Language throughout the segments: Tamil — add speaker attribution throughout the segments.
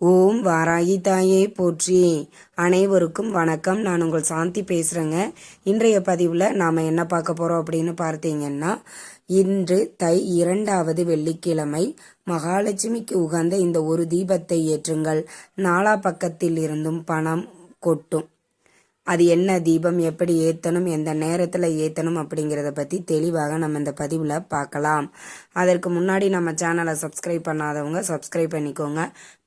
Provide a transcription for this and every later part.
Speaker 1: ஓம் வாராகி தாயே போற்றி. அனைவருக்கும் வணக்கம். நான் உங்கள் சாந்தி பேசுகிறேங்க இன்றைய பதிவில் நாம் என்ன பார்க்க போகிறோம் அப்படின்னு பார்த்தீங்கன்னா இன்று தை இரண்டாவது வெள்ளிக்கிழமை மகாலட்சுமிக்கு உகந்த இந்த ஒரு தீபத்தை ஏற்றுங்கள். நாலா பக்கத்தில் இருந்தும் பணம் கொட்டும். அது என்ன தீபம் எப்படி ஏற்றணும் எந்த நேரத்தில் ஏற்றணும் அப்படிங்கிறத பற்றி தெளிவாக நம்ம இந்த பதிவில் பார்க்கலாம். அதற்கு முன்னாடி நம்ம சேனலை சப்ஸ்கிரைப் பண்ணாதவங்க சப்ஸ்கிரைப் பண்ணிக்கோங்க.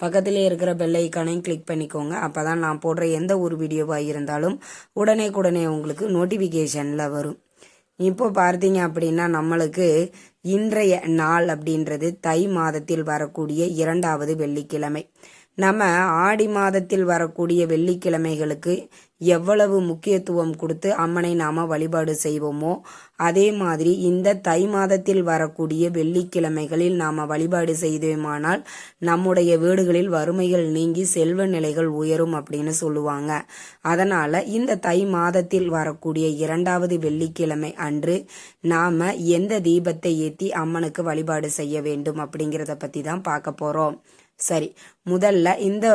Speaker 1: பக்கத்திலே இருக்கிற பெல் ஐக்கானையும் கிளிக் பண்ணிக்கோங்க. அப்போ தான் நான் போடுற எந்த ஒரு வீடியோவாக இருந்தாலும் உடனே உடனே உங்களுக்கு நோட்டிஃபிகேஷனில் வரும். இப்போ பார்த்தீங்க அப்படின்னா நம்மளுக்கு இன்றைய நாள் அப்படின்றது தை மாதத்தில் வரக்கூடிய இரண்டாவது வெள்ளிக்கிழமை. நம்ம ஆடி மாதத்தில் வரக்கூடிய வெள்ளிக்கிழமைகளுக்கு எவ்வளவு முக்கியத்துவம் கொடுத்து அம்மனை நாம வழிபாடு செய்வோமோ அதே மாதிரி இந்த தை மாதத்தில் வரக்கூடிய வெள்ளிக்கிழமைகளில் நாம வழிபாடு செய்தோமானால் நம்முடைய வீடுகளில் வறுமைகள் நீங்கி செல்வ நிலைகள் உயரும் அப்படின்னு சொல்லுவாங்க. அதனால இந்த தை மாதத்தில் வரக்கூடிய இரண்டாவது வெள்ளிக்கிழமை அன்று நாம எந்த தீபத்தை ஏற்றி அம்மனுக்கு வழிபாடு செய்ய வேண்டும் அப்படிங்கிறத பத்தி தான் பார்க்க போறோம். சரி முதல்ல இந்த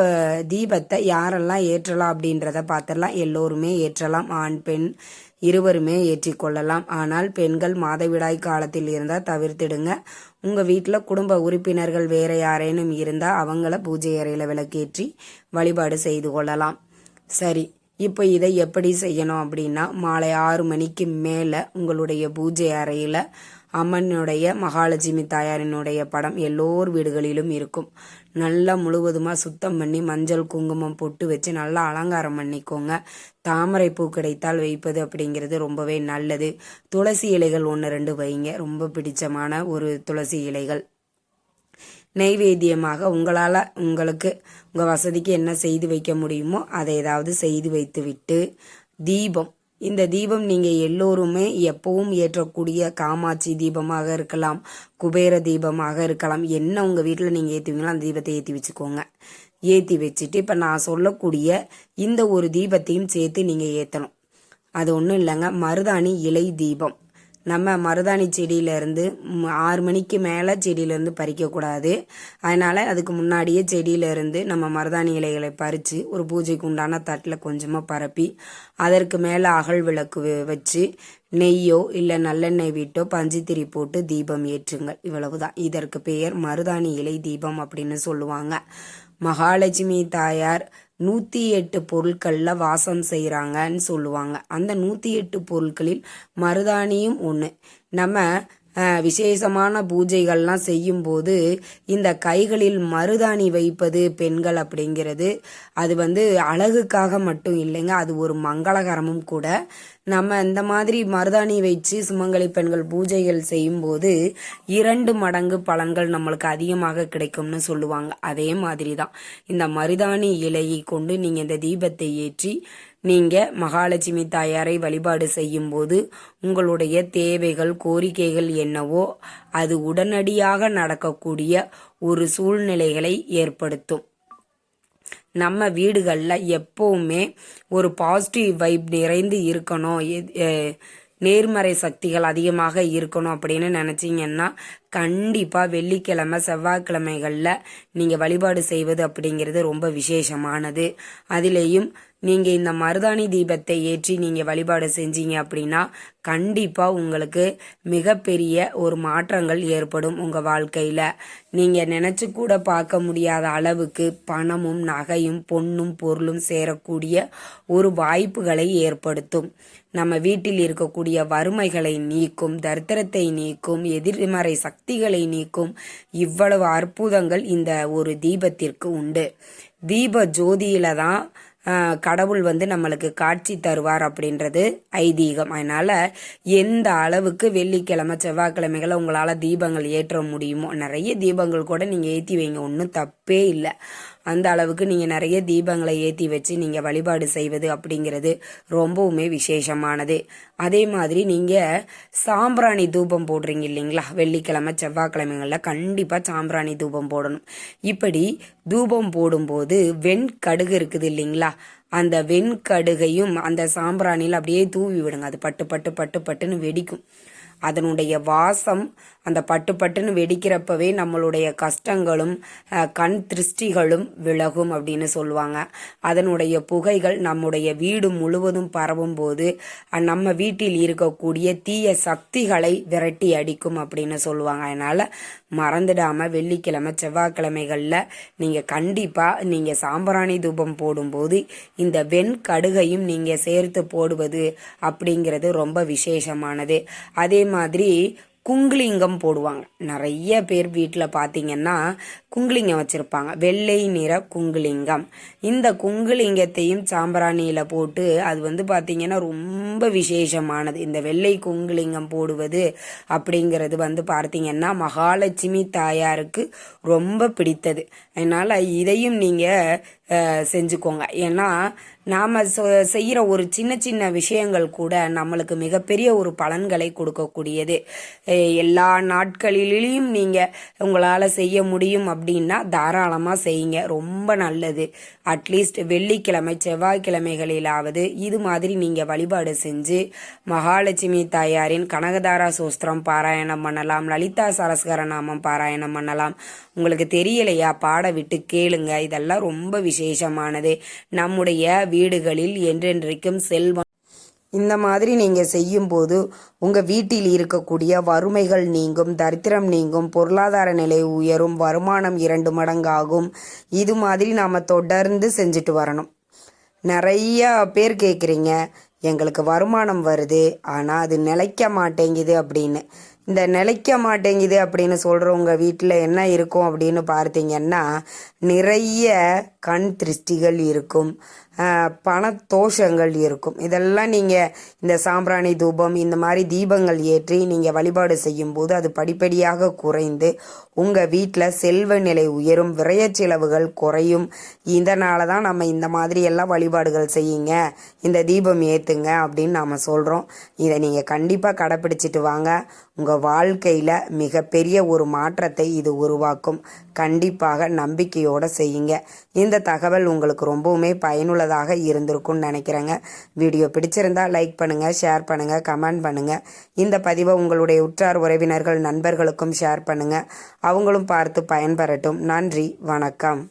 Speaker 1: தீபத்தை யாரெல்லாம் ஏற்றலாம் அப்படின்றத பார்த்துடலாம். எல்லோருமே ஏற்றலாம். ஆண் பெண் இருவருமே ஏற்றிக்கொள்ளலாம் ஆனால் பெண்கள் மாதவிடாய் காலத்தில் இருந்தால் தவிர்த்திடுங்க. உங்கள் வீட்டில் குடும்ப உறுப்பினர்கள் வேற யாரேனும் இருந்தால் அவங்கள பூஜை அறையில் விளக்கேற்றி வழிபாடு செய்து கொள்ளலாம். சரி. இப்போ இதை எப்படி செய்யணும் அப்படின்னா மாலை ஆறு மணிக்கு மேலே உங்களுடைய பூஜை அறையில் அம்மனுடைய மகாலட்சுமி தாயாரினுடைய படம் எல்லோர் வீடுகளிலும் இருக்கும். நல்லா முழுவதுமாக சுத்தம் பண்ணி மஞ்சள் குங்குமம் பொட்டு வச்சு நல்லா அலங்காரம் பண்ணிக்கோங்க. தாமரை பூ கிடைத்தால் வைப்பது அப்படிங்கிறது ரொம்பவே நல்லது. துளசி இலைகள் ஒன்று ரெண்டு வைங்க. ரொம்ப பிடிச்சமான ஒரு துளசி இலைகள். நெய்வேத்தியமாக உங்களால் உங்களுக்கு உங்கள் வசதிக்கு என்ன செய்து வைக்க முடியுமோ அதை ஏதாவது செய்து வைத்து விட்டு தீபம். இந்த தீபம் நீங்கள் எல்லோருமே எப்பவும் ஏற்றக்கூடிய காமாட்சி தீபமாக இருக்கலாம் குபேர தீபமாக இருக்கலாம். என்ன உங்கள் வீட்டில் நீங்கள் ஏற்றுவீங்களோ அந்த தீபத்தை ஏற்றி வச்சுக்கோங்க. ஏற்றி வச்சுட்டு இப்போ நான் சொல்லக்கூடிய இந்த ஒரு தீபத்தையும் சேர்த்து நீங்கள் ஏற்றணும் அது ஒன்றும் இல்லைங்க மருதாணி இலை தீபம். நம்ம மருதாணி செடியிலேருந்து ஆறு மணிக்கு மேலே செடியிலேருந்து பறிக்கக்கூடாது. அதனால் அதுக்கு முன்னாடியே செடியிலேருந்து நம்ம மருதாணி இலைகளை பறித்து ஒரு பூஜைக்கு உண்டான தட்டில் கொஞ்சமாக பரப்பி அதற்கு மேலே அகல் விளக்கு வச்சு நெய்யோ இல்லை நல்லெண்ணெய் வீட்டோ பஞ்சுத்திரி போட்டு தீபம் ஏற்றுங்கள். இவ்வளவுதான். இதற்கு பெயர் மருதாணி இலை தீபம் அப்படின்னு சொல்லுவாங்க. மகாலட்சுமி தாயார் நூற்றி எட்டு பொருட்களில் வாசம் செய்கிறாங்கன்னு சொல்லுவாங்க. அந்த நூற்றி எட்டு பொருட்களில் மருதாணியும் ஒன்று நம்ம விசேஷமான பூஜைகள்லாம் செய்யும்போது இந்த கைகளில் மருதாணி வைப்பது பெண்கள் அப்படிங்கிறது. அது வந்து அழகுக்காக மட்டும் இல்லைங்க அது ஒரு மங்களகரமும் கூட. நம்ம இந்த மாதிரி மருதாணி வச்சு சுமங்கலி பெண்கள் பூஜைகள் செய்யும்போது இரண்டு மடங்கு பலன்கள் நம்மளுக்கு அதிகமாக கிடைக்கும்னு சொல்லுவாங்க. அதே மாதிரி தான் இந்த மருதாணி இலையை கொண்டு நீங்கள் இந்த தீபத்தை ஏற்றி நீங்கள் மகாலட்சுமி தாயாரை வழிபாடு செய்யும்போது உங்களுடைய தேவைகள் கோரிக்கைகள் என்னவோ அது உடனடியாக நடக்கக்கூடிய ஒரு சூழ்நிலைகளை ஏற்படுத்தும். நம்ம வீடுகளில் எப்போவுமே ஒரு பாசிட்டிவ் வைப் நிறைந்து இருக்கணும். நேர்மறை சக்திகள் அதிகமாக இருக்கணும் அப்படின்னு நினச்சிங்கன்னா கண்டிப்பாக வெள்ளிக்கிழமை செவ்வாய்க்கிழமைகளில் நீங்கள் வழிபாடு செய்வது அப்படிங்கிறது ரொம்ப விசேஷமானது. அதிலேயும் நீங்கள் இந்த மருதாணி தீபத்தை ஏற்றி நீங்கள் வழிபாடு செஞ்சீங்க அப்படின்னா கண்டிப்பாக உங்களுக்கு மிகப்பெரிய ஒரு மாற்றங்கள் ஏற்படும் உங்கள் வாழ்க்கையில். நீங்கள் நினச்சி கூட பார்க்க முடியாத அளவுக்கு பணமும் நகையும் பொண்ணும் பொருளும் சேரக்கூடிய ஒரு வாய்ப்புகளை ஏற்படுத்தும். நம்ம வீட்டில் இருக்கக்கூடிய வறுமைகளை நீக்கும் தரித்திரத்தை நீக்கும் எதிர்மறை சக்தி சக்திகளை நீக்கும். இவ்வளவு அற்புதங்கள் இந்த ஒரு தீபத்திற்கு உண்டு. தீப ஜோதியில தான் கடவுள் வந்து நம்மளுக்கு காட்சி தருவார் அப்படின்றது ஐதீகம். அதனால எந்த அளவுக்கு வெள்ளிக்கிழமை செவ்வாய்க்கிழமைகளை உங்களால் தீபங்கள் ஏற்ற முடியுமோ நிறைய தீபங்கள் கூட நீங்கள் ஏற்றி வைங்க ஒன்றும் தப்பே இல்லை. அந்த அளவுக்கு நீங்கள் நிறைய தீபங்களை ஏற்றி வச்சு நீங்கள் வழிபாடு செய்வது அப்படிங்கிறது ரொம்பவுமே விசேஷமானது. அதே மாதிரி நீங்கள் சாம்பிராணி தூபம் போடுறீங்க இல்லைங்களா? வெள்ளிக்கிழமை செவ்வாய்க்கிழமைகளில் கண்டிப்பாக சாம்பிராணி தூபம் போடணும். இப்படி தூபம் போடும்போது வெண்கடுகு இருக்குது இல்லைங்களா? அந்த வெண்கடுகையும் அந்த சாம்பிராணியில் அப்படியே தூவி விடுங்க. அது பட்டு பட்டு பட்டு பட்டுன்னு வெடிக்கும். அதனுடைய வாசம் அந்த பட்டு பட்டுன்னு வெடிக்கிறப்பவே நம்மளுடைய கஷ்டங்களும் கண் திருஷ்டிகளும் விலகும் அப்படின்னு சொல்லுவாங்க. அதனுடைய புகைகள் நம்முடைய வீடு முழுவதும் பரவும் போது நம்ம வீட்டில் இருக்கக்கூடிய தீய சக்திகளை விரட்டி அடிக்கும் அப்படின்னு சொல்லுவாங்க. அதனால மறந்துடாம வெள்ளிக்கிழமை செவ்வாய்க்கிழமைகளில் நீங்கள் கண்டிப்பாக நீங்கள் சாம்பிராணி தூபம் போடும்போது இந்த வெண்கடுகையும் நீங்கள் சேர்த்து போடுவது அப்படிங்கிறது ரொம்ப விசேஷமானது. அதே மாதிரி குங்குலிங்கம் போடுவாங்க. நிறைய பேர் வீட்டில் பார்த்தீங்கன்னா குங்குலிங்கம் வச்சுருப்பாங்க. வெள்ளை நிற குங்குலிங்கம். இந்த குங்குலிங்கத்தையும் சாம்பிராணியில் போட்டு அது வந்து பார்த்தீங்கன்னா ரொம்ப விசேஷமானது. இந்த வெள்ளை குங்குலிங்கம் போடுவது அப்படிங்கிறது வந்து பார்த்தீங்கன்னா மகாலட்சுமி தாயாருக்கு ரொம்ப பிடித்தது. அதனால் இதையும் நீங்கள் செஞ்சுக்கோங்க. ஏன்னா நாம் செய்கிற ஒரு சின்ன சின்ன விஷயங்கள் கூட நம்மளுக்கு மிகப்பெரிய ஒரு பலன்களை கொடுக்கக்கூடியது. எல்லா நாட்களிலையும் நீங்கள் உங்களால் செய்ய முடியும் அப்படின்னா தாராளமாக செய்யுங்க. ரொம்ப நல்லது. அட்லீஸ்ட் வெள்ளிக்கிழமை செவ்வாய்க்கிழமைகளிலாவது இது மாதிரி நீங்கள் வழிபாடு செஞ்சு மகாலட்சுமி தாயாரின் கனகதாரா சோஸ்திரம் பாராயணம் பண்ணலாம். லலிதா சரஸ்கர நாமம் பாராயணம் பண்ணலாம். உங்களுக்கு தெரியலையா? பாட விட்டு கேளுங்க. இதெல்லாம் ரொம்ப விசேஷமானது. நம்முடைய வீடுகளில் என்றென்றைக்கும் செல்வம். இந்த மாதிரி நீங்க செய்யும்போது உங்க வீட்டில் இருக்கக்கூடிய வறுமைகள் நீங்கும் தரித்திரம் நீங்கும் பொருளாதார நிலை உயரும் வருமானம் இரண்டு மடங்காகும். இது மாதிரி நாம தொடர்ந்து செஞ்சுட்டு வரணும். நிறைய பேர் கேட்குறீங்க எங்களுக்கு வருமானம் வருது ஆனால் அது நிலைக்க மாட்டேங்குது அப்படின்னு. இந்த நிலைக்க மாட்டேங்குது அப்படின்னு சொல்கிறவங்க வீட்டில் என்ன இருக்கும் அப்படின்னு பார்த்தீங்கன்னா நிறைய கண் திருஷ்டிகள் இருக்கும் பணத்தோஷங்கள் இருக்கும். இதெல்லாம் நீங்கள் இந்த சாம்பிராணி தூபம் இந்த மாதிரி தீபங்கள் ஏற்றி நீங்கள் வழிபாடு செய்யும்போது அது படிப்படியாக குறைந்து உங்கள் வீட்டில் செல்வ நிலை உயரும் விரைய செலவுகள் குறையும். இதனால தான் நம்ம இந்த மாதிரி எல்லாம் வழிபாடுகள் செய்யுங்க இந்த தீபம் ஏற்றுங்க அப்படின்னு நாம் சொல்கிறோம் இதை நீங்கள் கண்டிப்பாக கடைப்பிடிச்சிட்டு வாங்க. உங்கள் வாழ்க்கையில் மிகப்பெரிய ஒரு மாற்றத்தை இது உருவாக்கும். கண்டிப்பாக நம்பிக்கையோடு செய்யுங்க. இந்த தகவல் உங்களுக்கு ரொம்பவுமே பயனுள்ளதாக இருந்திருக்கும்னு நினைக்கிறேங்க. வீடியோ பிடிச்சிருந்தா லைக் பண்ணுங்கள் ஷேர் பண்ணுங்கள் கமெண்ட் பண்ணுங்கள் இந்த பதிவை உங்களுடைய உற்றார் உறவினர்கள் நண்பர்களுக்கும் ஷேர் பண்ணுங்கள் அவங்களும் பார்த்து பயன்பெறட்டும். நன்றி வணக்கம்.